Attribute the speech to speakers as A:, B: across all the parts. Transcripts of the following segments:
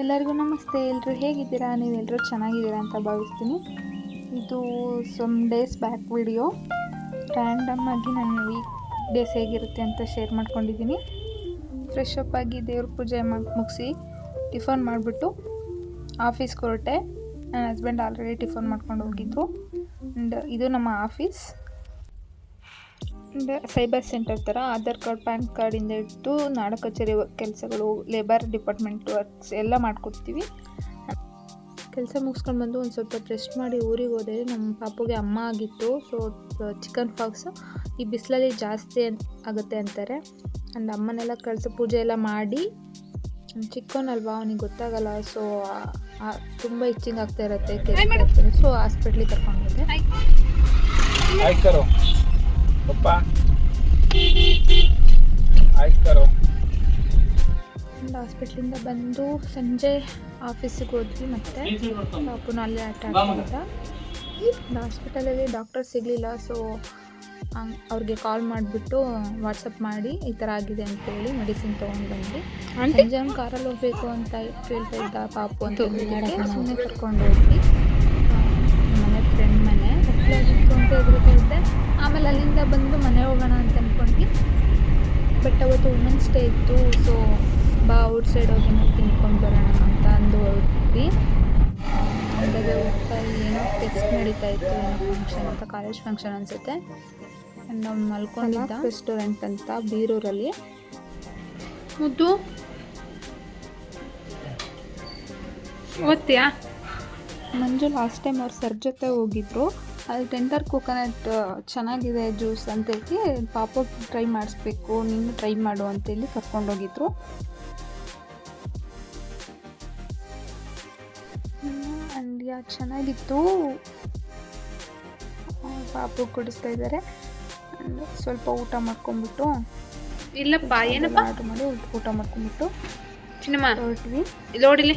A: ಎಲ್ಲರಿಗೂ ನಮಸ್ತೆ. ಎಲ್ಲರೂ ಹೇಗಿದ್ದೀರಾ? ನೀವೆಲ್ಲರೂ ಚೆನ್ನಾಗಿದ್ದೀರಾ ಅಂತ ಭಾವಿಸ್ತೀನಿ. ಇದು some days back video random ಆಗಿ ನನ್ನ ವೀಕ್ ಡೇಸ್ ಹೇಗಿರುತ್ತೆ ಅಂತ ಶೇರ್ ಮಾಡ್ಕೊಂಡಿದ್ದೀನಿ. ಫ್ರೆಶ್ ಅಪ್ ಆಗಿ ದೇವ್ರ ಪೂಜೆ ಮಾಡಿ ಮುಗಿಸಿ ಟಿಫನ್ ಮಾಡಿಬಿಟ್ಟು ಆಫೀಸ್ಗೆ ಹೊರಟೆ ನನ್ನ ಹಸ್ಬೆಂಡ್ ಆಲ್ರೆಡಿ ಟಿಫನ್ ಮಾಡ್ಕೊಂಡು ಹೋಗಿದ್ದು. ಆ್ಯಂಡ್ ಇದು ನಮ್ಮ ಆಫೀಸ್ ಸೈಬರ್ ಸೆಂಟರ್ ಥರ ಆಧಾರ್ ಕಾರ್ಡ್ ಪ್ಯಾನ್ ಕಾರ್ಡಿಂದ ಇಟ್ಟು ನಾಡ ಕಚೇರಿ ಕೆಲಸಗಳು ಲೇಬರ್ ಡಿಪಾರ್ಟ್ಮೆಂಟ್ ವರ್ಕ್ಸ್ ಎಲ್ಲ ಮಾಡ್ಕೊಡ್ತೀವಿ. ಕೆಲಸ ಮುಗಿಸ್ಕೊಂಡು ಬಂದು ಒಂದು ಸ್ವಲ್ಪ ರೆಸ್ಟ್ ಮಾಡಿ ಊರಿಗೆ ಹೋದೆ. ನಮ್ಮ ಪಾಪುಗೆ ಅಮ್ಮ ಆಗಿತ್ತು. ಸೊ ಚಿಕನ್ ಫಾಕ್ಸು ಈ ಬಿಸಿಲಲ್ಲಿ ಜಾಸ್ತಿ ಆಗುತ್ತೆ ಅಂತಾರೆ. ಆ್ಯಂಡ್ ಅಮ್ಮನೆಲ್ಲ ಕಳಿಸಿ ಪೂಜೆ ಎಲ್ಲ ಮಾಡಿ. ಚಿಕ್ಕವನಲ್ವಾ ಅವನಿಗೆ ಗೊತ್ತಾಗಲ್ಲ. ಸೊ ತುಂಬ ಇಚ್ಚಿಂಗ್ ಆಗ್ತಾ ಇರುತ್ತೆ ಸೊ ಹಾಸ್ಪಿಟ್ಲಿಗೆ ಕರ್ಕೊಂಡು ಹೋದೆ.
B: ಪಪ್ಪ ಆಯ್ತು ಕರೋ.
A: ಒಂದು ಹಾಸ್ಪಿಟ್ಲಿಂದ ಬಂದು ಸಂಜೆ ಆಫೀಸಿಗೆ ಹೋದ್ವಿ ಮತ್ತೆ. ಪಾಪುನ ಅಲ್ಲೇ ಆಟ ಆಡ್ತಿದ್ದ ಒಂದು ಹಾಸ್ಪಿಟಲಲ್ಲಿ ಡಾಕ್ಟರ್ ಸಿಗಲಿಲ್ಲ ಸೊ ಅವ್ರಿಗೆ ಕಾಲ್ ಮಾಡಿಬಿಟ್ಟು ವಾಟ್ಸಪ್ ಮಾಡಿ ಈ ಥರ ಆಗಿದೆ ಅಂತೇಳಿ ಮೆಡಿಸಿನ್ ತೊಗೊಂಡು ಬಂದ್ವಿ. ಸಂಜೆ ಅವ್ನು ಕಾರಲ್ಲಿ ಹೋಗ್ಬೇಕು ಅಂತ ಕೇಳ್ತಾ ಇದ್ದ ಪಾಪು ಅಂತ ಸುಮ್ಮನೆ ಕರ್ಕೊಂಡು ಹೋದ್ವಿ. ಮನೆ ಫ್ರೆಂಡ್ ಮನೆ. ಹೋಗ್ಲಾಗಿತ್ತು ಅಂತ ಎದುರುತ್ತಾ ಇದ್ದೆ ಆಮೇಲೆ ಅಲ್ಲಿಂದ ಬಂದು ಮನೆ ಹೋಗೋಣ ಅಂತ ಅಂದ್ಕೊಂಡ್ವಿ ಬಟ್ ಅವತ್ತು ವುಮೆನ್ಸ್ ಡೇ ಇತ್ತು ಸೊ ಬಾ ಔಟ್ ಸೈಡ್ ಹೋಗಿ ನಾವು ತಿನ್ಕೊಂಡು ಬರೋಣ ಅಂತ ಅಂದು ಹೊರಟ್ವಿ ಅಂದಾಗೆ ಹೋಗ್ತಾ ಏನೋ ಫೆಸ್ಟ್ ನಡೀತಾ ಇತ್ತು ಏನೋ ಫಂಕ್ಷನ್ ಅಂತ ಕಾಲೇಜ್ ಫಂಕ್ಷನ್ ಅನಿಸುತ್ತೆ. ನಾವು ಮಲ್ಕೊಂಡಿದ್ದ. ರೆಸ್ಟೋರೆಂಟ್ ಅಂತ ಬೀರೂರಲ್ಲಿ. ಮುದ್ದು? ಓದ್ತೀಯಾ? ಮಂಜು ಲಾಸ್ಟ್ ಟೈಮ್ ಅವ್ರ ಸರ್ ಜೊತೆ ಹೋಗಿದ್ರು. ಅಲ್ಲಿ ಟೆಂಡರ್ ಕೋಕೋನಟ್ ಚೆನ್ನಾಗಿದೆ ಜ್ಯೂಸ್ ಅಂತೇಳಿ ಪಾಪ ಟ್ರೈ ಮಾಡಿಸ್ಬೇಕು ನೀನು ಟ್ರೈ ಮಾಡು ಅಂತೇಳಿ ಕರ್ಕೊಂಡೋಗಿದ್ರು. ಅಂಡ್ ಯಾ ಚೆನ್ನಾಗಿತ್ತು. ಪಾಪ ಕುಡಿಸ್ತಾ ಇದ್ದಾರೆ ಸ್ವಲ್ಪ ಊಟ ಮಾಡ್ಕೊಂಬಿಟ್ಟು
C: ಇಲ್ಲಪ್ಪ ಏನಪ್ಪ?
A: ಆರ್ಡ್ರ್ ಮಾಡಿ ಊಟ- ಮಾಡ್ಕೊಂಡ್ಬಿಟ್ಟು ಸಿನಿಮಾ
C: ಚಿನ್ನಮ್ಮ
A: ಹೊರಟ್ವಿ.
C: ಇಲ್ಲಿ ನೋಡಿಲಿ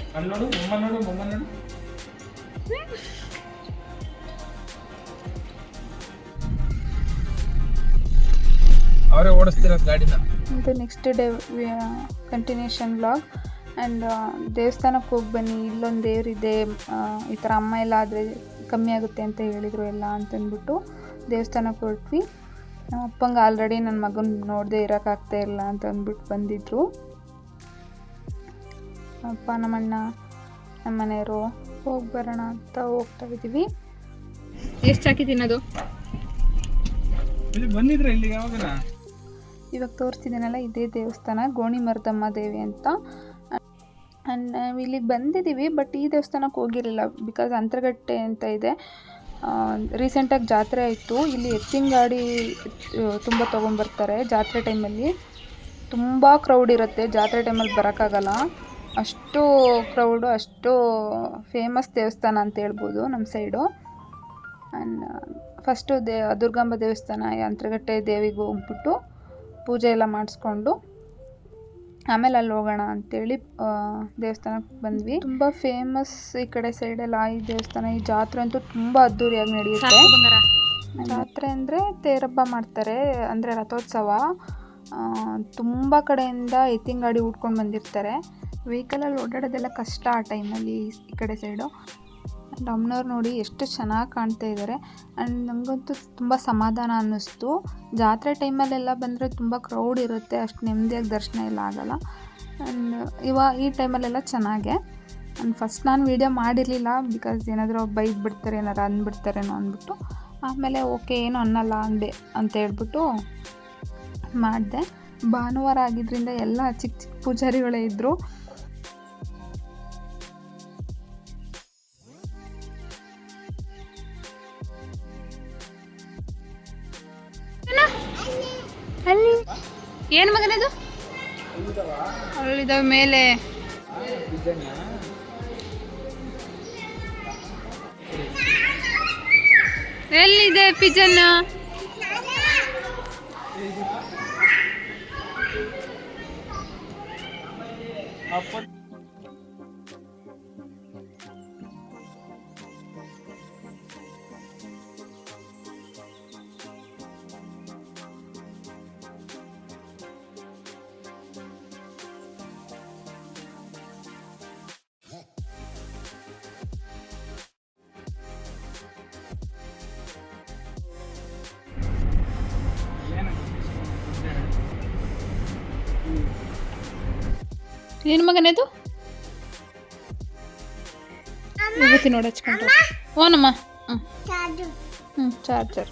B: ಅವರೇ ಓಡಿಸ್ತಿರೋದು ಗಾಡಿನ.
A: ಮತ್ತು next day continuation blog and ದೇವಸ್ಥಾನಕ್ಕೆ ಹೋಗಿ ಬನ್ನಿ ಇಲ್ಲೊಂದು ದೇವರಿದೆ ಈ ಥರ ಅಮ್ಮ ಎಲ್ಲ ಆದರೆ ಕಮ್ಮಿ ಆಗುತ್ತೆ ಅಂತ ಹೇಳಿದರು ಎಲ್ಲ ಅಂತಂದ್ಬಿಟ್ಟು ದೇವಸ್ಥಾನಕ್ಕೆ ಹೊರಟ್ವಿ. ನಮ್ಮ ಅಪ್ಪಂಗೆ ಆಲ್ರೆಡಿ ನನ್ನ ಮಗನ ನೋಡದೆ ಇರೋಕ್ಕಾಗ್ತಾ ಇಲ್ಲ ಅಂತ ಅಂದ್ಬಿಟ್ಟು ಬಂದಿದ್ದರು ಅಪ್ಪ ನಮ್ಮಣ್ಣ ನಮ್ಮ ಮನೆಯವರು ಹೋಗಿ ಬರೋಣ ಅಂತ ಹೋಗ್ತಾ ಇದ್ದೀವಿ
C: ಎಷ್ಟು ಹಾಕಿ ತಿನ್ನೋದು?
B: ಇಲ್ಲಿ ಬಂದಿದ್ರೆ ಇಲ್ಲಿ ಯಾವಾಗನ?
A: ಇವಾಗ ತೋರಿಸ್ತಿದ್ದೀನಲ್ಲ ಇದೇ ದೇವಸ್ಥಾನ ಗೋಣಿ ಮರದಮ್ಮ ದೇವಿ ಅಂತ. ಆ್ಯಂಡ್ ನಾವು ಇಲ್ಲಿಗೆ ಬಂದಿದ್ದೀವಿ ಬಟ್ ಈ ದೇವಸ್ಥಾನಕ್ಕೆ ಹೋಗಿರಲಿಲ್ಲ ಬಿಕಾಸ್ ಅಂತರಗಟ್ಟೆ ಅಂತ ಇದೆ. ರೀಸೆಂಟಾಗಿ ಜಾತ್ರೆ ಆಯಿತು. ಇಲ್ಲಿ ಎತ್ತಿನ ಗಾಡಿ ತುಂಬ ತೊಗೊಂಬರ್ತಾರೆ ಜಾತ್ರೆ ಟೈಮಲ್ಲಿ ತುಂಬ ಕ್ರೌಡ್ ಇರುತ್ತೆ, ಜಾತ್ರೆ ಟೈಮಲ್ಲಿ ಬರೋಕ್ಕಾಗಲ್ಲ. ಅಷ್ಟು ಕ್ರೌಡು ಅಷ್ಟು ಫೇಮಸ್ ದೇವಸ್ಥಾನ ಅಂತ ಹೇಳ್ಬೋದು ನಮ್ಮ side and first the Durgamba ದೇವಸ್ಥಾನ ಅಂತರಗಟ್ಟೆ ದೇವಿಗೆ ಹೋಗ್ಬಿಟ್ಟು ಪೂಜೆ ಎಲ್ಲ ಮಾಡಿಸ್ಕೊಂಡು ಆಮೇಲೆ ಅಲ್ಲಿ ಹೋಗೋಣ ಅಂತೇಳಿ ದೇವಸ್ಥಾನಕ್ಕೆ ಬಂದ್ವಿ. ತುಂಬ ಫೇಮಸ್ ಈ ಕಡೆ ಸೈಡೆಲ್ಲ ಈ ದೇವಸ್ಥಾನ ಈ ಜಾತ್ರೆ ಅಂತೂ ತುಂಬ ಅದ್ದೂರಿಯಾಗಿ ನಡೆಯುತ್ತೆ. ಜಾತ್ರೆ ಅಂದರೆ ತೇರಬ್ಬ ಮಾಡ್ತಾರೆ ಅಂದರೆ ರಥೋತ್ಸವ. ತುಂಬ ಕಡೆಯಿಂದ ಎತ್ತಿನ ಗಾಡಿ ಉಟ್ಕೊಂಡು ಬಂದಿರ್ತಾರೆ. ವೆಹಿಕಲಲ್ಲಿ ಓಡಾಡೋದೆಲ್ಲ ಕಷ್ಟ ಆ ಟೈಮಲ್ಲಿ ಈ ಕಡೆ ಸೈಡು ಆ್ಯಂಡ್ ಅಮ್ಮನವ್ರು ನೋಡಿ ಎಷ್ಟು ಚೆನ್ನಾಗಿ ಕಾಣ್ತಾ ಇದ್ದಾರೆ ಆ್ಯಂಡ್ ನನಗಂತೂ ತುಂಬ ಸಮಾಧಾನ ಅನ್ನಿಸ್ತು. ಜಾತ್ರೆ ಟೈಮಲ್ಲೆಲ್ಲ ಬಂದರೆ ತುಂಬ ಕ್ರೌಡ್ ಇರುತ್ತೆ. ಅಷ್ಟು ನೆಮ್ಮದಿಯಾಗಿ ದರ್ಶನ ಎಲ್ಲ ಆಗೋಲ್ಲ. ಆ್ಯಂಡ್ ಇವಾಗ ಈ ಟೈಮಲ್ಲೆಲ್ಲ ಚೆನ್ನಾಗೆ. ಆ್ಯಂಡ್ ಫಸ್ಟ್ ನಾನು ವೀಡಿಯೋ ಮಾಡಿರಲಿಲ್ಲ. ಬಿಕಾಸ್ ಏನಾದರೂ ಬೈದು ಬಿಡ್ತಾರೆ ಏನಾರು ಅಂದ್ಬಿಡ್ತಾರೇನೋ ಅಂದ್ಬಿಟ್ಟು. ಆಮೇಲೆ ಓಕೆ ಏನು ಅನ್ನಲ್ಲ ಅಂದೆ ಅಂತ ಹೇಳ್ಬಿಟ್ಟು ಮಾಡಿದೆ. ಭಾನುವಾರ ಆಗಿದ್ದರಿಂದ ಎಲ್ಲ ಚಿಕ್ಕ ಚಿಕ್ಕ ಪೂಜಾರಿಗಳೇ ಇದ್ದರು
C: ಏನು ಮಗನದು ಅಲ್ಲಿದ್ದಾವೆ ಮೇಲೆ. ಎಲ್ಲಿದೆ ಪಿಜನ್?
B: ಅಪ್ಪ
C: ಏನು ಮಗನೇದು ವಿಭೂತಿ ನೋಡಿ ಹಚ್ಕೊಂಡು ಓನಮ್ಮ. ಹ್ಞೂ ಹ್ಞೂ ಚಾರ್ಜರ್.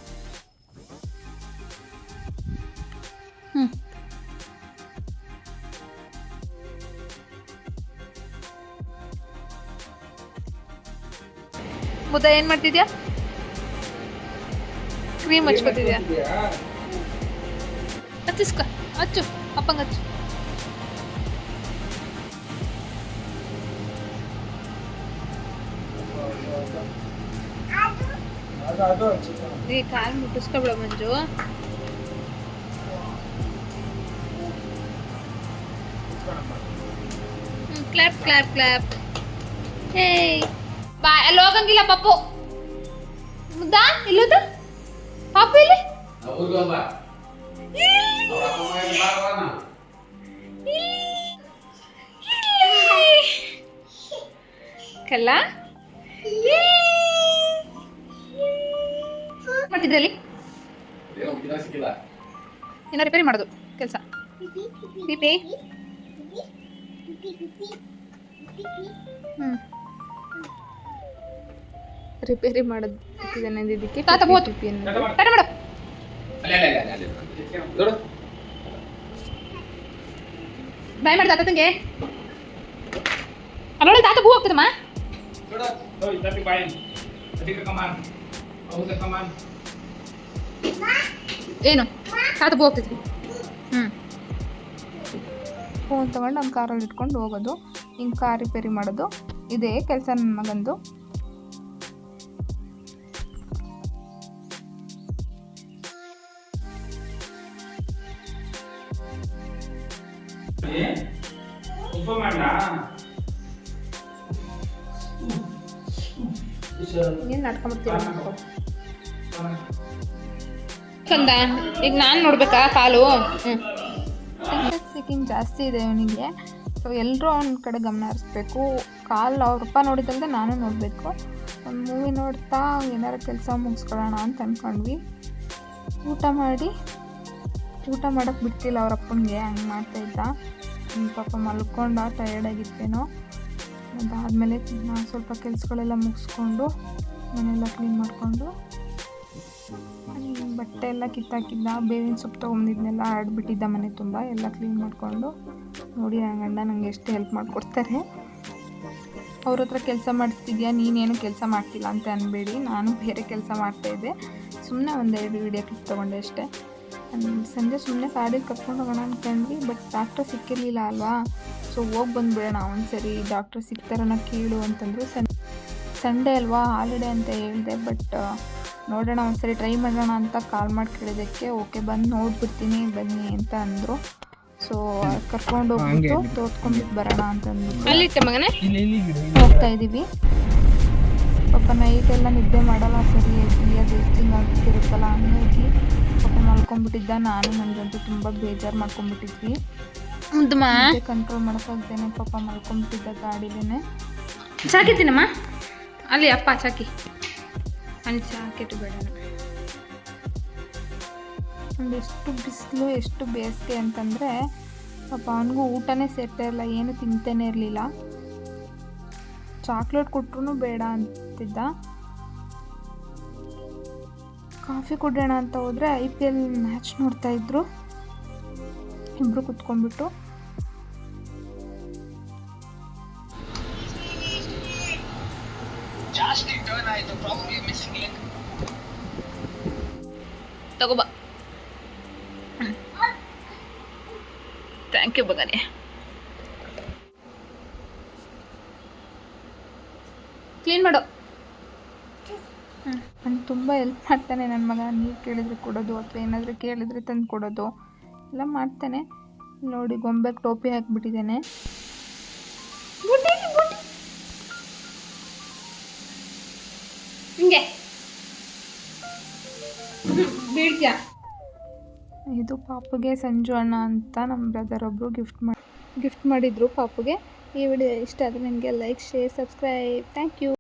C: ಹ್ಞೂ ಮುದ್ದ ಏನು ಮಾಡ್ತಿದ್ಯಾ? ಕ್ರೀಮ್ ಹಚ್ಕೋತಿದ್ಯಾ? ಹಚ್ಚಿಸ್ಕ. ಹಚ್ಚು. ಅಪ್ಪಂಗ ಹಚ್ಚು.
B: ಅದು ಅದು
C: ಈ ಕಾಲು ಮುಟ್ಟಿಸ್ಕೊಬಿಡ ಮಂಜು ಕ್ಲಾಪ್ ಕ್ಲಾಪ್ ಕ್ಲಾಪ್ ಏಯ್ ಬಾ ಅಲ್ಲಿ ಹೋಗಂಗಿಲ್ಲ ಪಪ್ಪು ಮುದ್ದ ಇಲ್ಲದ ಪಾಪು ಇಲ್ಲಿ ಕಲ್ಲ ಮಾಡ್ತಿದ್ರಲ್ಲಿ ಏನೋ ರಿಪೇರಿ ಮಾಡೋದು ಕೆಲಸ. ಪಿಪಿ ಹ್ಞೂ
A: ರಿಪೇರಿ ಮಾಡೋದು ಇದಕ್ಕೆ
C: ತಾತ ಹೋತು ಟಾಟ ಮಾಡು.
B: ನೋಡು.
C: ಬಾಯ್ ಮಾಡಿ ತಾತಂಗೆ ಅಲ್ಲೊಳ್ಳೆ ತಾತ ಹೂ ಹೋಗ್ತದಮ್ಮ ಏನು? ಅದು ಹೋಗ್ತಿದ್ವಿ. ಹೋಗ್ತೈತಿ ಹ್ಞೂ
A: ಫೋನ್ ತೊಗೊಂಡು ನಮ್ಮ ಕಾರಲ್ಲಿ ಇಟ್ಕೊಂಡು ಹೋಗೋದು. ಹಿಂಗೆ ಕಾರ್ ರಿಪೇರಿ ಮಾಡೋದು. ಇದೇ ಕೆಲಸ ನನ್ನ ಮಗಂದು. ಏನ್ ನಡ್ಕೊಂಬರ್ತೀರ
C: ಕಂದ. ಈಗ ನಾನು ನೋಡ್ಬೇಕಾ ಕಾಲು?
A: ಸಿಕ್ಕಿಂಗ್ ಜಾಸ್ತಿ ಇದೆ ಅವನಿಗೆ. ಸೊ ಎಲ್ಲರೂ ಅವನ ಕಡೆ ಗಮನ ಹರಿಸ್ಬೇಕು. ಕಾಲು ಅವ್ರಪ್ಪ ನೋಡಿದಲ್ದೆ ನಾನು ನೋಡಬೇಕು. ಒಂದು ಮೂವಿ ನೋಡ್ತಾ ಏನಾರು ಕೆಲಸ ಮುಗಿಸ್ಕೊಳ್ಳೋಣ ಅಂತ ಅಂದ್ಕೊಂಡ್ವಿ ಊಟ ಮಾಡಿ. ಊಟ ಮಾಡೋಕ್ಕೆ ಬಿಡ್ತಿಲ್ಲ ಅವ್ರ ಹಂಗೆ ಮಾಡ್ತಾಯಿದ್ದ ಪಾಪ ಮಲ್ಕೊಂಡ ಟಯರ್ಡಾಗಿತ್ತೇನೋ ಅದಾದಮೇಲೆ ನಾನು ಸ್ವಲ್ಪ ಕೆಲಸಗಳೆಲ್ಲ ಮುಗಿಸ್ಕೊಂಡು, ಮನೆಯೆಲ್ಲ ಕ್ಲೀನ್ ಮಾಡಿಕೊಂಡು ಬಟ್ಟೆ ಎಲ್ಲ ಕಿತ್ತಾಕಿದ್ದ, ಬೇವಿನ ಸೊಪ್ಪು ತೊಗೊಂಡಿದ್ನೆಲ್ಲ ಆಡ್ಬಿಟ್ಟಿದ್ದ ಮನೆ ತುಂಬ, ಎಲ್ಲ ಕ್ಲೀನ್ ಮಾಡಿಕೊಂಡು ನೋಡಿ ಆ ಗಂಡ ನನಗೆ ಎಷ್ಟು ಹೆಲ್ಪ್ ಮಾಡಿಕೊಡ್ತಾರೆ. ಅವ್ರ ಹತ್ರ ಕೆಲಸ ಮಾಡಿಸ್ತಿದ್ಯಾ ನೀನೇನು ಕೆಲಸ ಮಾಡ್ತಿಲ್ಲ ಅಂತ ಅನ್ಬೇಡಿ, ನಾನು ಬೇರೆ ಕೆಲಸ ಮಾಡ್ತಾಯಿದ್ದೆ ಸುಮ್ಮನೆ ಒಂದೆರಡು ವಿಡಿಯೋ ಕ್ಲಿಪ್ ತೊಗೊಂಡೆ ಅಷ್ಟೇ. ಸಂಜೆ ಸುಮ್ಮನೆ ಕಾಡಿಗೆ ಕರ್ಕೊಂಡು ಹೋಗೋಣ ಅಂದ್ಕೊಂಡ್ವಿ ಬಟ್ ಡಾಕ್ಟ್ರ್ ಸಿಕ್ಕಿರಲಿಲ್ಲ ಅಲ್ವಾ? ಸೊ ಹೋಗಿ ಬಂದುಬಿಡೋಣ, ಒಂದ್ಸರಿ ಡಾಕ್ಟ್ರ್ ಸಿಗ್ತಾರನ ಕೇಳು ಅಂತಂದರು ಸಂಡೇ ಅಲ್ವಾ ಹಾಲಿಡೇ ಅಂತ ಹೇಳಿದೆ ಬಟ್ ನೋಡೋಣ ಒಂದ್ಸರಿ ಟ್ರೈ ಮಾಡೋಣ ಅಂತ ಕಾಲ್ ಮಾಡಿ ಕೇಳಿದ್ದಕ್ಕೆ ಓಕೆ ಬಂದು ನೋಡ್ಬಿಡ್ತೀನಿ ಬನ್ನಿ ಅಂತ ಅಂದರು. ಸೊ ಕರ್ಕೊಂಡು ಹೋಗ್ಬಿಟ್ಟು ತೋರ್ಸ್ಕೊಂಡ್ಬಿಟ್ಟು ಬರೋಣ ಅಂತ ಅಂದ್ಬಿಟ್ಟು ಹೋಗ್ತಾ ಇದ್ದೀವಿ. ಪಾಪ ನೈಟ್ ಎಲ್ಲ ನಿದ್ದೆ ಮಾಡಲ್ಲ ಸರಿ ಅದು ಎಷ್ಟಿಂಗ್ ಆಗ್ತಿರುತ್ತಲ್ಲ ಹಂಗಾಗಿ ಪಾಪ ಮಲ್ಕೊಂಡ್ಬಿಟ್ಟಿದ್ದ. ನಾನು ನನಗಂತೂ ತುಂಬ ಬೇಜಾರು ಮಾಡ್ಕೊಂಡ್ಬಿಟ್ಟಿದ್ವಿ. ಕಂಟ್ರೋಲ್ ಮಾಡೋಕ್ಕಾಗ್ದೇನೆ ಪಾಪ ಮಲ್ಕೊಂಡ್ಬಿಟ್ಟಿದ್ದ ಗಾಡಿಲೇನೆ.
C: ಚಾಕಿದ್ದೀನಮ್ಮ ಅಲ್ಲಿ ಅಪ್ಪ ಚಾಕಿ. ಚಾಕಿಟ್ಟು ಬೇಡ
A: ಒಂದು ಎಷ್ಟು ಬಿಸಿಲು, ಎಷ್ಟು ಬೇಸಿಗೆ ಅಂತಂದರೆ ಪಾಪ ಅವನಿಗೂ ಊಟನೇ ಸೇರ್ತಾ ಇರಲಿಲ್ಲ ಏನು ತಿಂತಾನೆ ಇರಲಿಲ್ಲ. ಚಾಕ್ಲೇಟ್ ಕೊಟ್ರು ಬೇಡ ಅಂತಿದ್ದ. ಕಾಫಿ ಕುಡಿಯೋಣ ಅಂತ ಹೋದರೆ ಐ ಪಿ ಎಲ್ ಮ್ಯಾಚ್ ನೋಡ್ತಾ ಇದ್ರು. ಇಬ್ಬರು ಕುತ್ಕೊಂಡ್ಬಿಟ್ಟು.
C: ಥ್ಯಾಂಕ್ ಯು ಬಗನೆ ಕ್ಲೀನ್ ಮಾಡು.
A: ನಾನು ತುಂಬ ಹೆಲ್ಪ್ ಮಾಡ್ತಾನೆ ನನ್ನ ಮಗ. ನೀರು ಕೇಳಿದ್ರೆ ಕೊಡೋದು ಅಥವಾ ಏನಾದರೂ ಕೇಳಿದ್ರೆ ತಂದು ಕೊಡೋದು. ಎಲ್ಲ ಮಾಡ್ತಾನೆ. ನೋಡಿ, ಗೊಂಬೆಗೆ ಟೋಪಿ ಹಾಕ್ಬಿಟ್ಟಿದ್ದೇನೆ.
C: ಹಿಂಗೆ. ಬೀಳ್ತೀಯಾ?
A: ಇದು ಪಾಪುಗೆ ಸಂಜು ಅಣ್ಣ ಅಂತ ನಮ್ಮ ಬ್ರದರ್ ಒಬ್ಬರು ಗಿಫ್ಟ್ ಮಾಡಿ ಗಿಫ್ಟ್ ಮಾಡಿದ್ರು ಪಾಪುಗೆ. ಈ ವಿಡಿಯೋ ಇಷ್ಟ ಆದರೆ ನಿಮಗೆ like share subscribe thank you